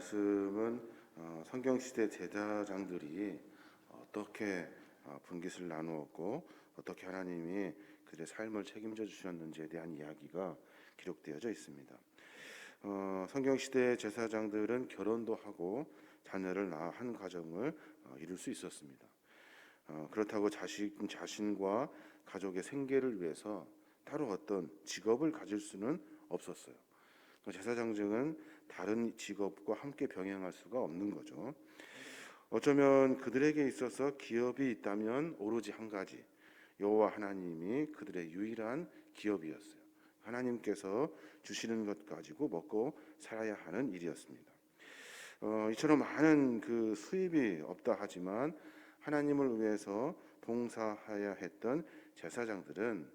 말씀은 어, 성경 시대 제사장들이 어떻게 어, 분깃을 나누었고 어떻게 하나님이 그들의 삶을 책임져 주셨는지에 대한 이야기가 기록되어져 있습니다. 어, 성경 시대 제사장들은 결혼도 하고 자녀를 낳아 한 가정을 어, 이룰 수 있었습니다. 어, 그렇다고 자식 자신과 가족의 생계를 위해서 따로 어떤 직업을 가질 수는 없었어요. 그 제사장증은 다른 직업과 함께 병행할 수가 없는 거죠. 어쩌면 그들에게 있어서 기업이 있다면 오로지 한 가지 여호와 하나님이 그들의 유일한 기업이었어요. 하나님께서 주시는 것 가지고 먹고 살아야 하는 일이었습니다. 어, 이처럼 많은 그 수입이 없다 하지만 하나님을 위해서 봉사하여 했던 제사장들은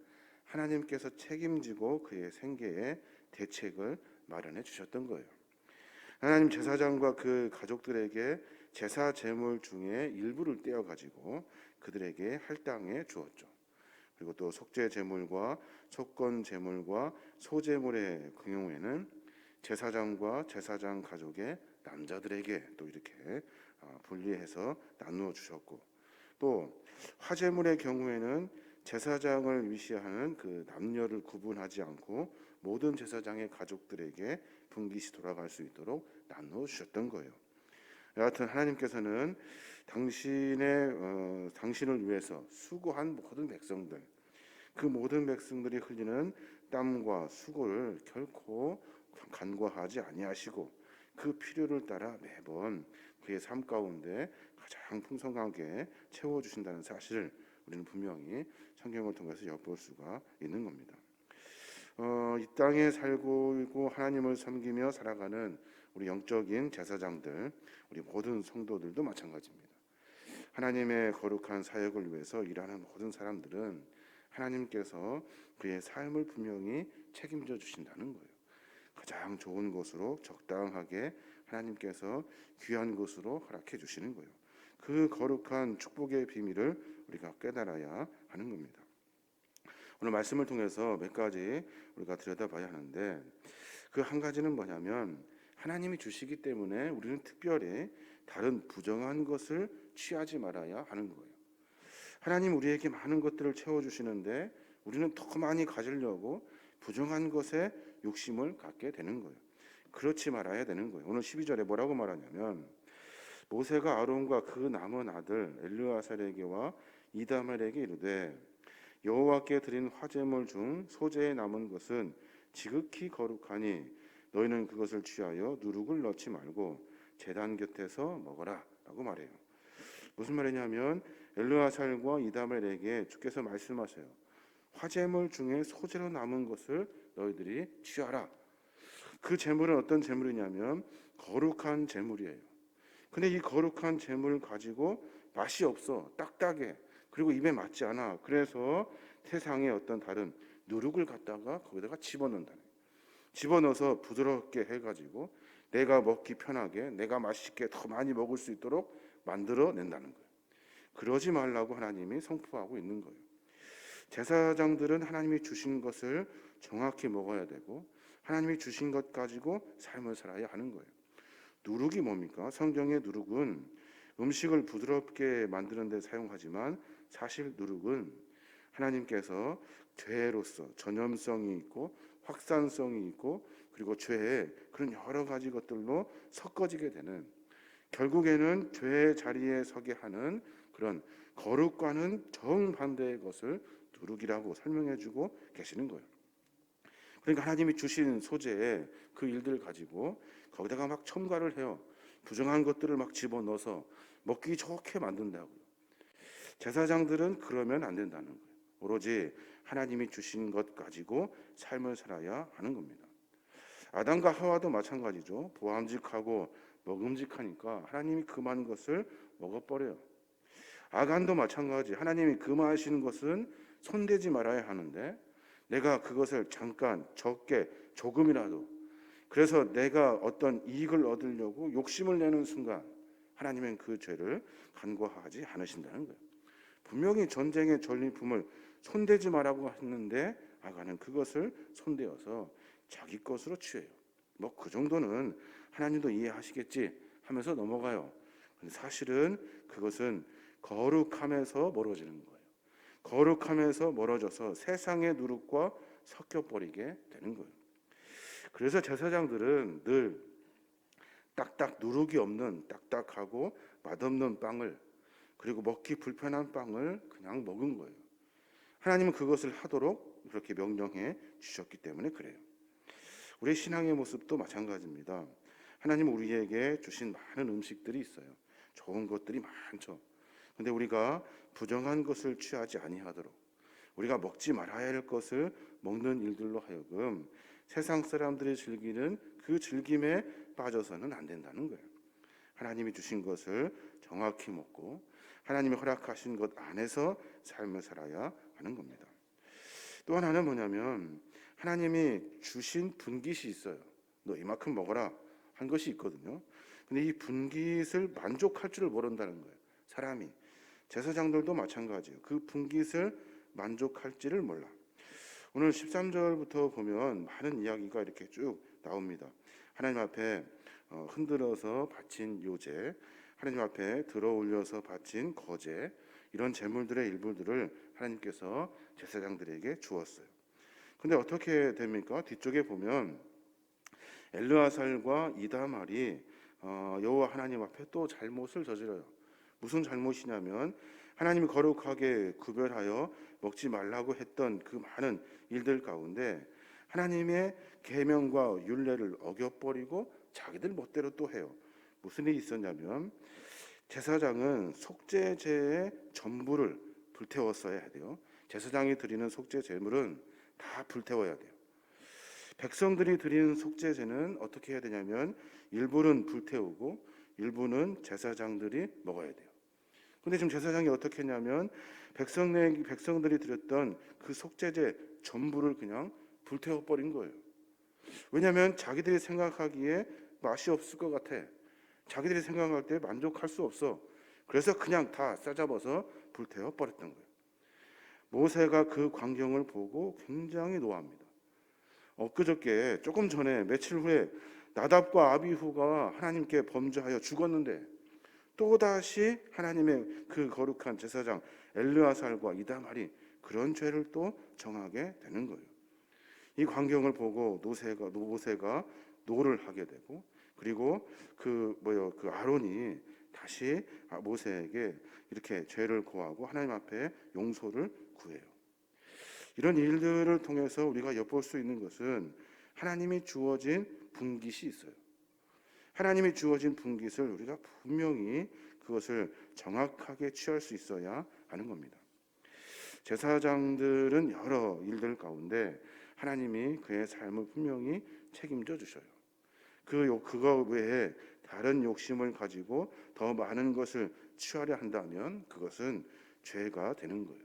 하나님께서 책임지고 그의 생계에 대책을 마련해 주셨던 거예요. 하나님 제사장과 그 가족들에게 제사 제물 중에 일부를 떼어 가지고 그들에게 할당해 주었죠. 그리고 또 속죄 제물과 속건 제물과 소제물의 경우에는 제사장과 제사장 가족의 남자들에게 또 이렇게 아, 분리해서 나누어 주셨고 또 화제물의 경우에는 제사장을 위시하는 그 남녀를 구분하지 않고 모든 제사장의 가족들에게 분깃이 돌아갈 수 있도록 나누어 주셨던 거예요. 여하튼 하나님께서는 당신의 어, 당신을 위해서 수고한 모든 백성들 그 모든 백성들이 흘리는 땀과 수고를 결코 간과하지 아니하시고 그 필요를 따라 매번 그의 삶 가운데 가장 풍성하게 채워 주신다는 사실을 우리는 분명히 성경을 통해서 엿볼 수가 있는 겁니다. 어, 이 땅에 살고 있고 하나님을 섬기며 살아가는 우리 영적인 제사장들, 우리 모든 성도들도 마찬가지입니다. 하나님의 거룩한 사역을 위해서 일하는 모든 사람들은 하나님께서 그의 삶을 분명히 책임져 주신다는 거예요. 가장 좋은 곳으로 적당하게 하나님께서 귀한 곳으로 허락해 주시는 거예요. 그 거룩한 축복의 비밀을 우리가 깨달아야 하는 겁니다. 오늘 말씀을 통해서 몇 가지 우리가 들여다봐야 하는데 그 한 가지는 뭐냐면 하나님이 주시기 때문에 우리는 특별히 다른 부정한 것을 취하지 말아야 하는 거예요. 하나님 우리에게 많은 것들을 채워 주시는데 우리는 더 많이 가지려고 부정한 것에 욕심을 갖게 되는 거예요. 그렇지 말아야 되는 거예요. 오늘 12절에 뭐라고 말하냐면 모세가 아론과 그 남은 아들 엘르아살에게와 이다말에게 이르되 여호와께 드린 화제물 중 소재에 남은 것은 지극히 거룩하니 너희는 그것을 취하여 누룩을 넣지 말고 제단 곁에서 먹어라라고 말해요. 무슨 말이냐면 엘르아살과 이다멜에게 주께서 말씀하세요. 화제물 중에 소재로 남은 것을 너희들이 취하라. 그 재물은 어떤 재물이냐면 거룩한 재물이에요. 근데 이 거룩한 재물을 가지고 맛이 없어 딱딱해 그리고 입에 맞지 않아. 그래서 세상에 어떤 다른 누룩을 갖다가 거기다가 집어넣는다는 거예요. 집어넣어서 부드럽게 해가지고 내가 먹기 편하게 내가 맛있게 더 많이 먹을 수 있도록 만들어낸다는 거예요. 그러지 말라고 하나님이 선포하고 있는 거예요. 제사장들은 하나님이 주신 것을 정확히 먹어야 되고 하나님이 주신 것 가지고 삶을 살아야 하는 거예요. 누룩이 뭡니까? 성경의 누룩은 음식을 부드럽게 만드는 데 사용하지만 사실 누룩은 하나님께서 죄로서 전염성이 있고 확산성이 있고 그리고 죄에 그런 여러 가지 것들로 섞어지게 되는 결국에는 죄의 자리에 서게 하는 그런 거룩과는 정반대의 것을 누룩이라고 설명해 주고 계시는 거예요. 그러니까 하나님이 주신 소재에 그 일들을 가지고 거기다가 막 첨가를 해요. 부정한 것들을 막 집어넣어서 먹기 좋게 만든다고요. 제사장들은 그러면 안 된다는 거예요. 오로지 하나님이 주신 것 가지고 삶을 살아야 하는 겁니다. 아담과 하와도 마찬가지죠. 보암직하고 먹음직하니까 하나님이 금한 것을 먹어버려요. 아간도 마찬가지. 하나님이 금하시는 것은 손대지 말아야 하는데 내가 그것을 잠깐 적게 조금이라도 그래서 내가 어떤 이익을 얻으려고 욕심을 내는 순간 하나님은 그 죄를 간과하지 않으신다는 거예요. 분명히 전쟁의 전리품을 손대지 말라고 했는데 아가는 그것을 손대어서 자기 것으로 취해요. 뭐 그 정도는 하나님도 이해하시겠지 하면서 넘어가요. 근데 사실은 그것은 거룩함에서 멀어지는 거예요. 거룩함에서 멀어져서 세상의 누룩과 섞여 버리게 되는 거예요. 그래서 제사장들은 늘 딱딱 누룩이 없는 딱딱하고 맛없는 빵을 그리고 먹기 불편한 빵을 그냥 먹은 거예요. 하나님은 그것을 하도록 그렇게 명령해 주셨기 때문에 그래요. 우리 신앙의 모습도 마찬가지입니다. 하나님 우리에게 주신 많은 음식들이 있어요. 좋은 것들이 많죠. 근데 우리가 부정한 것을 취하지 아니하도록 우리가 먹지 말아야 할 것을 먹는 일들로 하여금 세상 사람들이 즐기는 그 즐김에 빠져서는 안 된다는 거예요. 하나님이 주신 것을 정확히 먹고 하나님이 허락하신 것 안에서 삶을 살아야 하는 겁니다. 또 하나는 뭐냐면 하나님이 주신 분깃이 있어요. 너 이만큼 먹어라 한 것이 있거든요. 근데 이 분깃을 만족할 줄을 모른다는 거예요. 사람이 제사장들도 마찬가지예요. 그 분깃을 만족할지를 몰라. 오늘 13절부터 보면 많은 이야기가 이렇게 쭉 나옵니다. 하나님 앞에 어, 흔들어서 바친 요제, 하나님 앞에 들어 올려서 바친 거제, 이런 제물들의 일부들을 하나님께서 제사장들에게 주었어요. 근데 어떻게 됩니까? 뒤쪽에 보면 엘르아살과 이다말이 어, 여호와 하나님 앞에 또 잘못을 저질러요. 무슨 잘못이냐면 하나님이 거룩하게 구별하여 먹지 말라고 했던 그 많은 일들 가운데 하나님의 계명과 율례를 어겨버리고 자기들 멋대로 또 해요. 무슨 일이 있었냐면 제사장은 속죄제의 전부를 불태웠어야 돼요. 제사장이 드리는 속죄 제물은 다 불태워야 돼요. 백성들이 드리는 속죄제는 어떻게 해야 되냐면 일부는 불태우고 일부는 제사장들이 먹어야 돼요. 근데 지금 제사장이 어떻게 했냐면 백성 백성들이 드렸던 그 속죄제 전부를 그냥 불태워 버린 거예요. 왜냐하면 자기들이 생각하기에 맛이 없을 것 같아. 자기들이 생각할 때 만족할 수 없어. 그래서 그냥 다 싸잡아서 불태워 버렸던 거예요. 모세가 그 광경을 보고 굉장히 노합니다. 엊그저께 조금 전에 며칠 후에 나답과 아비후가 하나님께 범죄하여 죽었는데 또다시 하나님의 그 거룩한 제사장 엘르아살과 이다말이 그런 죄를 또 정하게 되는 거예요. 이 광경을 보고 노세가 노세가 노를 하게 되고 그리고 그 뭐요 그 아론이 다시 모세에게 이렇게 죄를 고하고 하나님 앞에 용서를 구해요. 이런 일들을 통해서 우리가 엿볼 수 있는 것은 하나님이 주어진 분깃이 있어요. 하나님이 주어진 분깃을 우리가 분명히 그것을 정확하게 취할 수 있어야 하는 겁니다. 제사장들은 여러 일들 가운데 하나님이 그의 삶을 분명히 책임져 주셔요. 그 그거 외에 다른 욕심을 가지고 더 많은 것을 취하려 한다면 그것은 죄가 되는 거예요.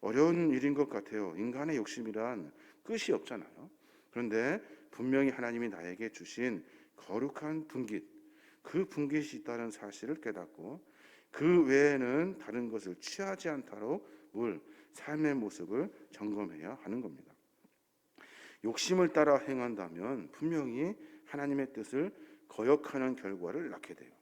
어려운 일인 것 같아요. 인간의 욕심이란 끝이 없잖아요. 그런데 분명히 하나님이 나에게 주신 거룩한 분깃, 그 분깃이 있다는 사실을 깨닫고 그 외에는 다른 것을 취하지 않도록 물 삶의 모습을 점검해야 하는 겁니다. 욕심을 따라 행한다면 분명히 하나님의 뜻을 거역하는 결과를 낳게 돼요.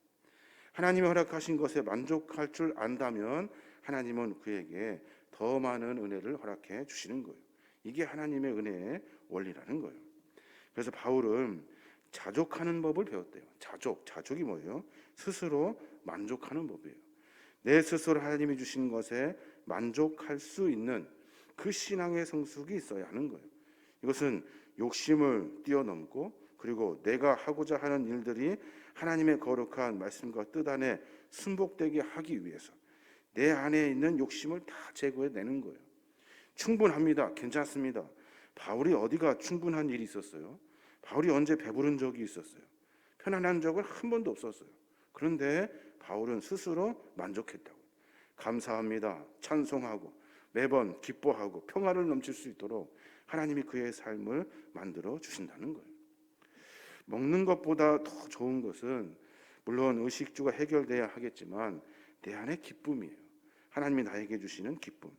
하나님이 허락하신 것에 만족할 줄 안다면 하나님은 그에게 더 많은 은혜를 허락해 주시는 거예요. 이게 하나님의 은혜의 원리라는 거예요. 그래서 바울은 자족하는 법을 배웠대요. 자족, 자족이 뭐예요? 스스로 만족하는 법이에요. 내 스스로 하나님이 주신 것에 만족할 수 있는 그 신앙의 성숙이 있어야 하는 거예요. 이것은 욕심을 뛰어넘고 그리고 내가 하고자 하는 일들이 하나님의 거룩한 말씀과 뜻 안에 순복되게 하기 위해서 내 안에 있는 욕심을 다 제거해 내는 거예요. 충분합니다. 괜찮습니다. 바울이 어디가 충분한 일이 있었어요? 바울이 언제 배부른 적이 있었어요? 편안한 적은 한 번도 없었어요. 그런데 바울은 스스로 만족했다고. 감사합니다. 찬송하고 매번 기뻐하고 평화를 넘칠 수 있도록 하나님이 그의 삶을 만들어 주신다는 거예요. 먹는 것보다 더 좋은 것은 물론 의식주가 해결돼야 하겠지만 내 안의 기쁨이에요. 하나님이 나에게 주시는 기쁨.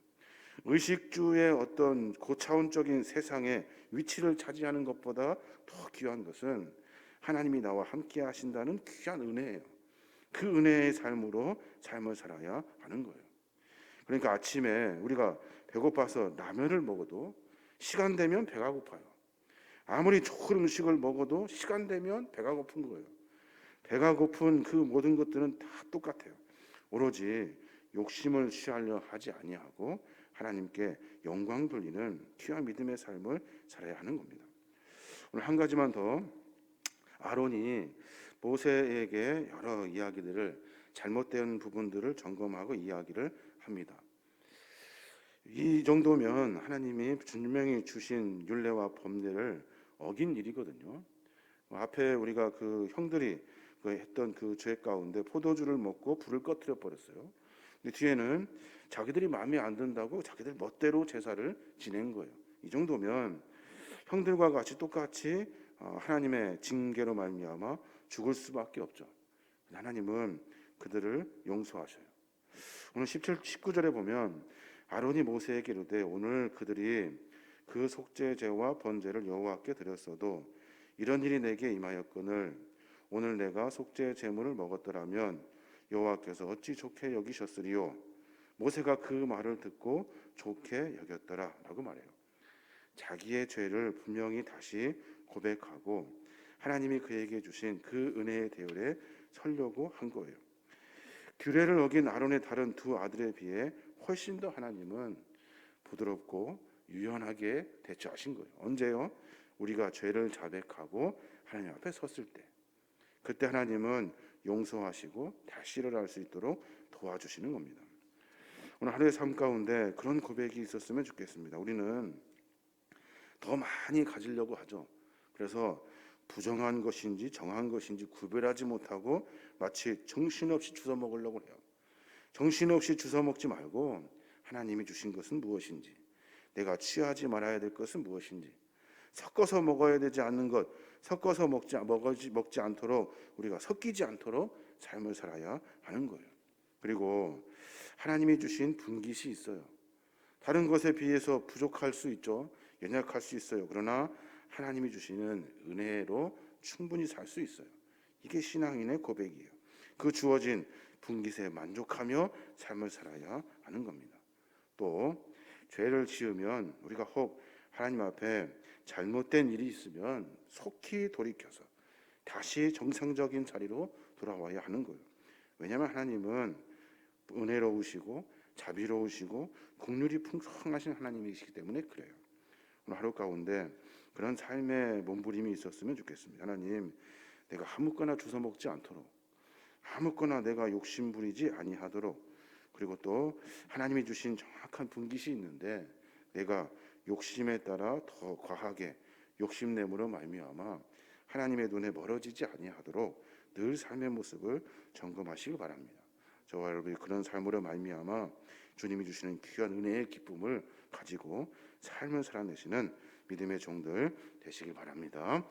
의식주의 어떤 고차원적인 세상에 위치를 차지하는 것보다 더 귀한 것은 하나님이 나와 함께 하신다는 귀한 은혜예요. 그 은혜의 삶으로 삶을 살아야 하는 거예요. 그러니까 아침에 우리가 배고파서 라면을 먹어도 시간 되면 배가 고파요. 아무리 좋은 음식을 먹어도 시간 되면 배가 고픈 거예요. 배가 고픈 그 모든 것들은 다 똑같아요. 오로지 욕심을 취하려 하지 아니하고 하나님께 영광 돌리는 귀한 믿음의 삶을 살아야 하는 겁니다. 오늘 한 가지만 더 아론이 모세에게 여러 이야기들을 잘못된 부분들을 점검하고 이야기를 합니다. 이 정도면 하나님이 분명히 주신 율례와 법례를 어긴 일이거든요. 앞에 우리가 그 형들이 그 했던 그 죄 가운데 포도주를 먹고 불을 꺼뜨려 버렸어요. 근데 뒤에는 자기들이 마음에 안 든다고 자기들 멋대로 제사를 지낸 거예요. 이 정도면 형들과 같이 똑같이 어, 하나님의 징계로 말미암아 죽을 수밖에 없죠. 하나님은 그들을 용서하셔요. 오늘 17, 19절에 보면 아론이 모세에게 이르되 오늘 그들이 그 속죄제와 번제를 여호와께 드렸어도 이런 일이 내게 임하였거늘 오늘 내가 속죄 제물을 먹었더라면 여호와께서 어찌 좋게 여기셨으리요 모세가 그 말을 듣고 좋게 여겼더라라고 말해요. 자기의 죄를 분명히 다시 고백하고 하나님이 그에게 주신 그 은혜의 대열에 서려고 한 거예요. 규례를 어긴 아론의 다른 두 아들에 비해 훨씬 더 하나님은 부드럽고 유연하게 대처하신 거예요. 언제요? 우리가 죄를 자백하고 하나님 앞에 섰을 때. 그때 하나님은 용서하시고 다시 일어날 수 있도록 도와주시는 겁니다. 오늘 하루의 삶 가운데 그런 고백이 있었으면 좋겠습니다. 우리는 더 많이 가지려고 하죠. 그래서 부정한 것인지 정한 것인지 구별하지 못하고 마치 정신없이 주워 먹으려고 해요. 정신없이 주워 먹지 말고 하나님이 주신 것은 무엇인지, 내가 취하지 말아야 될 것은 무엇인지, 섞어서 먹어야 되지 않는 것, 섞어서 먹지 먹지 먹지 않도록 우리가 섞이지 않도록 삶을 살아야 하는 거예요. 그리고 하나님이 주신 분깃이 있어요. 다른 것에 비해서 부족할 수 있죠. 연약할 수 있어요. 그러나 하나님이 주시는 은혜로 충분히 살 수 있어요. 이게 신앙인의 고백이에요. 그 주어진 분깃에 만족하며 삶을 살아야 하는 겁니다. 또 죄를 지으면 우리가 혹 하나님 앞에 잘못된 일이 있으면 속히 돌이켜서 다시 정상적인 자리로 돌아와야 하는 거예요. 왜냐하면 하나님은 은혜로우시고 자비로우시고 국률이 풍성하신 하나님이시기 때문에 그래요. 오늘 하루 가운데 그런 삶의 몸부림이 있었으면 좋겠습니다. 하나님, 내가 아무거나 주워 먹지 않도록 아무거나 내가 욕심 부리지 아니하도록 그리고 또 하나님이 주신 정확한 분깃이 있는데 내가 욕심에 따라 더 과하게 욕심내므로 말미암아 하나님의 눈에 멀어지지 아니하도록 늘 삶의 모습을 점검하시기 바랍니다. 저와 여러분이 그런 삶으로 말미암아 주님이 주시는 귀한 은혜의 기쁨을 가지고 삶을 살아내시는 믿음의 종들 되시기 바랍니다.